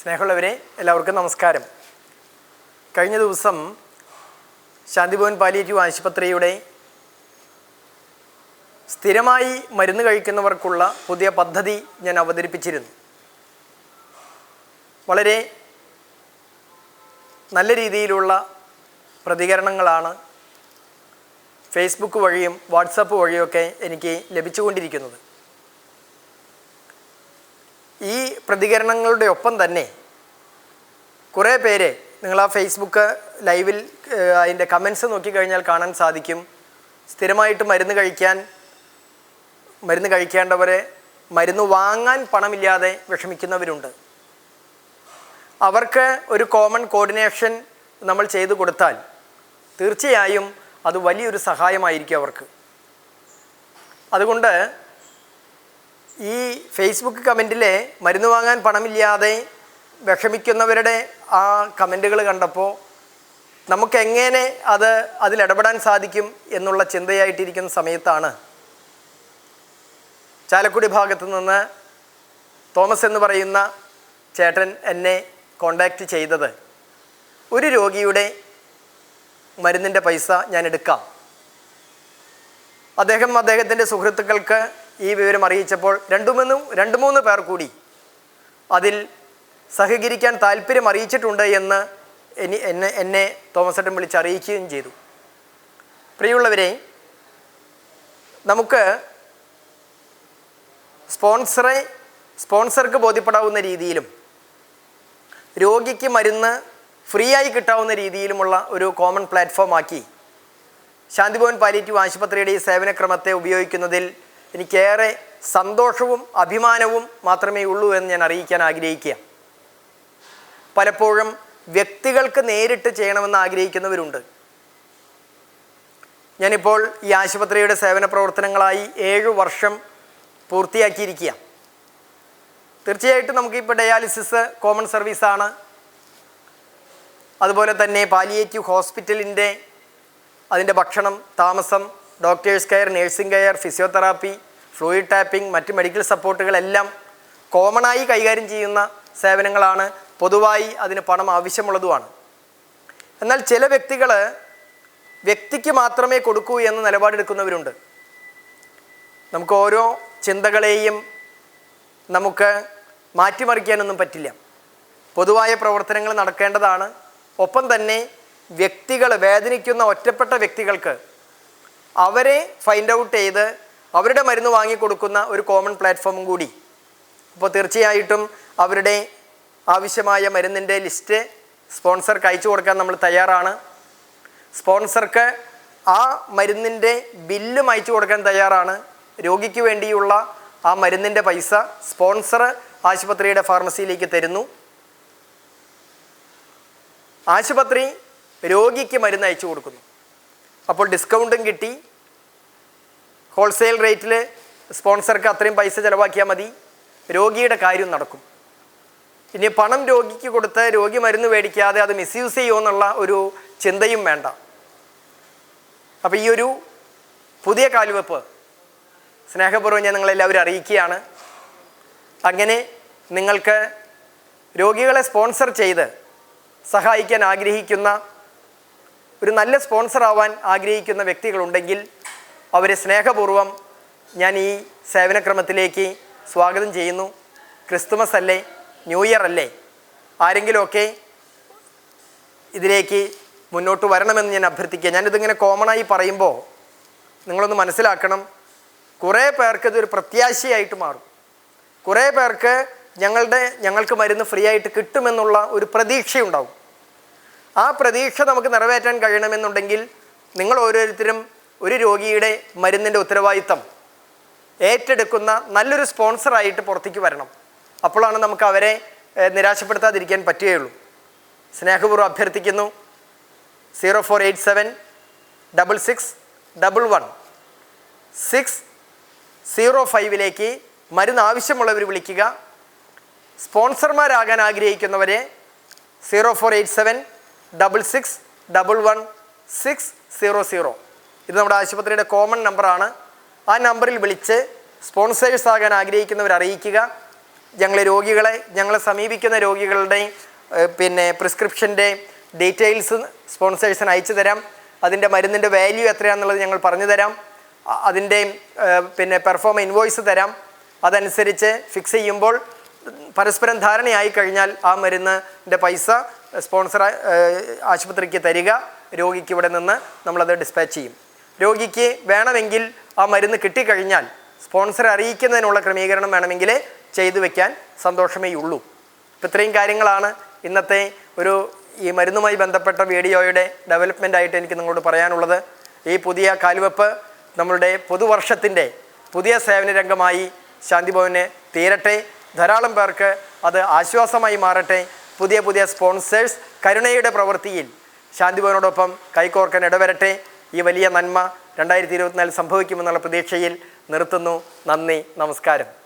സ്നേഹമുള്ളവരെ എല്ലാവർക്കും നമസ്കാരം. കഴിഞ്ഞ ദിവസം ശാന്തിഭവൻ പാലിയേറ്റീവ് ആശുപത്രിയുടെ സ്ഥിരമായി മരുന്ന് കഴിക്കുന്നവർക്കുള്ള പുതിയ പദ്ധതി ഞാൻ അവതരിപ്പിച്ചിരുന്നു. വളരെ നല്ല രീതിയിലുള്ള പ്രതികരണങ്ങളാണ് ഫേസ്ബുക്ക് വഴിയും വാട്സപ്പ് വഴിയൊക്കെ എനിക്ക് ലഭിച്ചുകൊണ്ടിരിക്കുന്നത് ഈ പ്രതികരണങ്ങളുടെ ഒപ്പം തന്നെ കുറേ പേര് നിങ്ങൾ ആ ഫേസ്ബുക്ക് ലൈവിൽ അതിന്റെ കമൻസ് നോക്കിക്കഴിഞ്ഞാൽ കാണാൻ സാധിക്കും. സ്ഥിരമായിട്ട് മരുന്ന് കഴിക്കാൻ മരുന്ന് കഴിക്കേണ്ടവരെ മരുന്ന് വാങ്ങാൻ പണമില്ലാതെ വിഷമിക്കുന്നവരുണ്ട്. അവർക്ക് ഒരു കോമൺ കോർഡിനേഷൻ നമ്മൾ ചെയ്തു കൊടുത്താൽ തീർച്ചയായും അത് വലിയൊരു സഹായമായിരിക്കും അവർക്ക്. അതുകൊണ്ട് ഈ ഫേസ്ബുക്ക് കമന്റിലെ മരുന്ന് വാങ്ങാൻ പണമില്ലാതെ വിഷമിക്കുന്നവരുടെ ആ കമന്റുകൾ കണ്ടപ്പോൾ നമുക്ക് എങ്ങനെ അത് അതിലിടപെടാൻ സാധിക്കും എന്നുള്ള ചിന്തയായിട്ടിരിക്കുന്ന സമയത്താണ് ചാലക്കുടി ഭാഗത്തു നിന്ന് തോമസ് എന്ന് പറയുന്ന ചേട്ടൻ എന്നെ കോണ്ടാക്റ്റ് ചെയ്തത്. ഒരു രോഗിയുടെ മരുന്നിന്റെ പൈസ ഞാൻ എടുക്കാം. അദ്ദേഹം അദ്ദേഹത്തിന്റെ സുഹൃത്തുക്കൾക്ക് ഈ വിവരം അറിയിച്ചപ്പോൾ രണ്ടു മൂന്ന് രണ്ട് മൂന്ന് പേർ കൂടി അതിൽ സഹകരിക്കാൻ താല്പര്യം അറിയിച്ചിട്ടുണ്ട് എന്ന് എനി എന്നെ എന്നെ തോമസ് ഏട്ടൻ വിളിച്ച് അറിയിക്കുകയും ചെയ്തു. പ്രിയമുള്ളവരെ നമുക്ക് സ്പോൺസറെ സ്പോൺസർക്ക് ബോധ്യപ്പെടാവുന്ന രീതിയിലും രോഗിക്ക് മരുന്ന് ഫ്രീ ആയി കിട്ടാവുന്ന രീതിയിലുമുള്ള ഒരു കോമൺ പ്ലാറ്റ്ഫോം ആക്കി ശാന്തിഭവൻ പാലിറ്റീവ് ആശുപത്രിയുടെ ഈ സേവനക്രമത്തെ ഉപയോഗിക്കുന്നതിൽ എനിക്കേറെ സന്തോഷവും അഭിമാനവും മാത്രമേ ഉള്ളൂ എന്ന് ഞാൻ അറിയിക്കാൻ ആഗ്രഹിക്കുക. പലപ്പോഴും വ്യക്തികൾക്ക് നേരിട്ട് ചെയ്യണമെന്ന് ആഗ്രഹിക്കുന്നവരുണ്ട്. ഞാനിപ്പോൾ ഈ ആശുപത്രിയുടെ സേവന പ്രവർത്തനങ്ങളായി ഏഴ് വർഷം പൂർത്തിയാക്കിയിരിക്കുക. തീർച്ചയായിട്ടും നമുക്കിപ്പോൾ ഡയാലിസിസ് കോമൺ സർവീസാണ്. അതുപോലെ തന്നെ പാലിയേറ്റീവ് ഹോസ്പിറ്റലിന്റെ അതിന്റെ ഭക്ഷണം താമസം doctors care nursing care physiotherapy fluid tapping മറ്റ് മെഡിക്കൽ സപ്പോർട്ടുകളെല്ലാം കോമണായി കൈകാര്യം ചെയ്യുന്ന സേവനങ്ങളാണ്. പൊതുവായി അതിന് പണം ആവശ്യമുള്ളതുമാണ്. എന്നാൽ ചില വ്യക്തികൾ വ്യക്തിക്ക് മാത്രമേ കൊടുക്കൂ എന്ന് നിലപാടെടുക്കുന്നവരുണ്ട്. നമുക്ക് ഓരോ ചിന്തകളെയും നമുക്ക് മാറ്റിമറിക്കാനൊന്നും പറ്റില്ല. പൊതുവായ പ്രവർത്തനങ്ങൾ നടക്കേണ്ടതാണ്. ഒപ്പം തന്നെ വ്യക്തികൾ വേദനിക്കുന്ന ഒറ്റപ്പെട്ട വ്യക്തികൾക്ക് അവരെ ഫൈൻഡ് ഔട്ട് ചെയ്ത് അവരുടെ മരുന്ന് വാങ്ങിക്കൊടുക്കുന്ന ഒരു കോമൺ പ്ലാറ്റ്ഫോമും കൂടി. അപ്പോൾ തീർച്ചയായിട്ടും അവരുടെ ആവശ്യമായ മരുന്നിന്റെ ലിസ്റ്റ് സ്പോൺസർക്ക് അയച്ചു കൊടുക്കാൻ നമ്മൾ തയ്യാറാണ്. സ്പോൺസർക്ക് ആ മരുന്നിന്റെ ബില്ലും അയച്ചു കൊടുക്കാൻ തയ്യാറാണ്. രോഗിക്ക് വേണ്ടിയുള്ള ആ മരുന്നിന്റെ പൈസ സ്പോൺസർ ആശുപത്രിയുടെ ഫാർമസിയിലേക്ക് തരുന്നു. ആശുപത്രി രോഗിക്ക് മരുന്ന് അയച്ചു കൊടുക്കുന്നു. അപ്പോൾ ഡിസ്കൗണ്ടും കിട്ടി. ഹോൾസെയിൽ റേറ്റിൽ സ്പോൺസർക്ക് അത്രയും പൈസ ചിലവാക്കിയാൽ മതി. രോഗിയുടെ കാര്യം നടക്കും. ഇനി പണം രോഗിക്ക് കൊടുത്ത് രോഗി മരുന്ന് മേടിക്കാതെ അത് മിസ്യൂസ് ചെയ്യുമെന്നുള്ള ഒരു ചിന്തയും വേണ്ട. അപ്പോൾ ഈ ഒരു പുതിയ കാൽവെപ്പ് സ്നേഹപൂർവം ഞാൻ നിങ്ങളെല്ലാവരും അറിയിക്കുകയാണ്. അങ്ങനെ നിങ്ങൾക്ക് രോഗികളെ സ്പോൺസർ ചെയ്ത് സഹായിക്കാൻ ആഗ്രഹിക്കുന്ന ഒരു നല്ല സ്പോൺസർ ആവാൻ ആഗ്രഹിക്കുന്ന വ്യക്തികളുണ്ടെങ്കിൽ അവരെ സ്നേഹപൂർവം ഞാൻ ഈ സേവനക്രമത്തിലേക്ക് സ്വാഗതം ചെയ്യുന്നു. ക്രിസ്തുമസ് അല്ലേ? ന്യൂ ഇയർ അല്ലേ? ആരെങ്കിലുമൊക്കെ ഇതിലേക്ക് മുന്നോട്ട് വരണമെന്ന് ഞാൻ അഭ്യർത്ഥിക്കുക ഞാനിതിങ്ങനെ കോമണായി പറയുമ്പോൾ നിങ്ങളൊന്ന് മനസ്സിലാക്കണം. കുറേ പേർക്ക് ഇതൊരു പ്രത്യാശയായിട്ട് മാറും. കുറേ പേർക്ക് ഞങ്ങളുടെ ഞങ്ങൾക്ക് മരുന്ന് ഫ്രീ ആയിട്ട് കിട്ടുമെന്നുള്ള ഒരു പ്രതീക്ഷയുണ്ടാവും. ആ പ്രതീക്ഷ നമുക്ക് നിറവേറ്റാൻ കഴിയണമെന്നുണ്ടെങ്കിൽ നിങ്ങൾ ഓരോരുത്തരും ഒരു രോഗിയുടെ മരുന്നിന്റെ ഉത്തരവാദിത്തം ഏറ്റെടുക്കുന്ന നല്ലൊരു സ്പോൺസറായിട്ട് പുറത്തേക്ക് വരണം. അപ്പോഴാണ് നമുക്ക് അവരെ നിരാശപ്പെടുത്താതിരിക്കാൻ പറ്റുകയുള്ളൂ. സ്നേഹപൂർവം അഭ്യർത്ഥിക്കുന്നു. Zero four eight seven double six double one. Six zero ഫൈവിലേക്ക് മരുന്ന് ആവശ്യമുള്ളവർ വിളിക്കുക. സ്പോൺസർമാരാകാൻ ആഗ്രഹിക്കുന്നവരെ zero four eight seven double six double one six zero zero ഇത് നമ്മുടെ ആശുപത്രിയുടെ കോമൺ നമ്പറാണ് ആ നമ്പറിൽ വിളിച്ച് സ്പോൺസേഴ്സ് ആകാൻ ആഗ്രഹിക്കുന്നവർ അറിയിക്കുക. ഞങ്ങളെ രോഗികളെ ഞങ്ങളെ സമീപിക്കുന്ന രോഗികളുടെ പിന്നെ പ്രിസ്ക്രിപ്ഷന്റെ ഡീറ്റെയിൽസ് സ്പോൺസേഴ്സിന് അയച്ചു തരാം. അതിന്റെ മരുന്നിന്റെ വാല്യൂ എത്രയാണെന്നുള്ളത് ഞങ്ങൾ പറഞ്ഞു തരാം. അതിന്റെ പിന്നെ പെർഫോം ഇൻവോയ്സ് തരാം. അതനുസരിച്ച് ഫിക്സ് ചെയ്യുമ്പോൾ പരസ്പരം ധാരണയായി കഴിഞ്ഞാൽ ആ മരുന്നിന്റെ പൈസ സ്പോൺസർ ആശുപത്രിക്ക് തരിക രോഗിക്ക് ഇവിടെ നിന്ന് നമ്മളത് ഡിസ്പാച്ച് ചെയ്യും. രോഗിക്ക് വേണമെങ്കിൽ ആ മരുന്ന് കിട്ടിക്കഴിഞ്ഞാൽ സ്പോൺസർ അറിയിക്കുന്നതിനുള്ള ക്രമീകരണം വേണമെങ്കിൽ ചെയ്തു വെക്കാൻ സന്തോഷമേ ഉള്ളൂ. ഇപ്പം ഇത്രയും കാര്യങ്ങളാണ്. ഇന്നത്തെ ഒരു ഈ മരുന്നുമായി ബന്ധപ്പെട്ട വീഡിയോയുടെ ഡെവലപ്മെന്റ് ആയിട്ട് എനിക്ക് നിങ്ങളോട് പറയാനുള്ളത്. ഈ പുതിയ കാൽവെപ്പ് നമ്മളുടെ പുതുവർഷത്തിന്റെ പുതിയ സേവന രംഗമായി ശാന്തിഭവന് തീരട്ടെ. ധാരാളം പേർക്ക് അത് ആശ്വാസമായി മാറട്ടെ. പുതിയ പുതിയ സ്പോൺസേഴ്സ് കരുണയുടെ പ്രവൃത്തിയിൽ ശാന്തിഭവനോടൊപ്പം കൈകോർക്കാൻ ഇടവരട്ടെ. ഈ വലിയ നന്മ രണ്ടായിരത്തി ഇരുപത്തിനാലിൽ സംഭവിക്കുമെന്നുള്ള പ്രതീക്ഷയിൽ നിർത്തുന്നു. നന്ദി നമസ്കാരം.